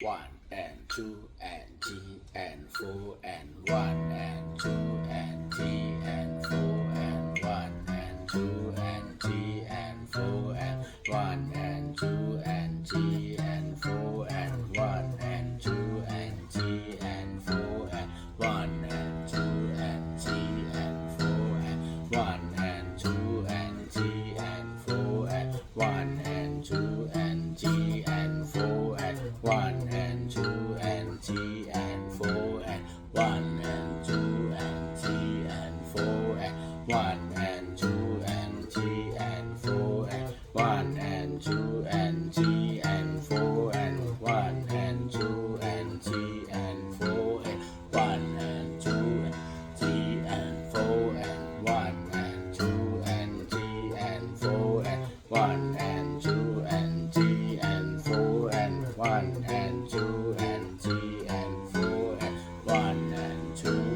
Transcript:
One and two and G and four and one and two and G and four and one and two and G and four and one and two and G and four and one and two and G and four and one and two and G and four and one and two and G and four and one and two and G and four and one and four and one and two and G and four and one and two and G and four and one and two and G and four and one and two and G and four and one and two and G and four and one and two and G and four and one and two and G and four and one and two and to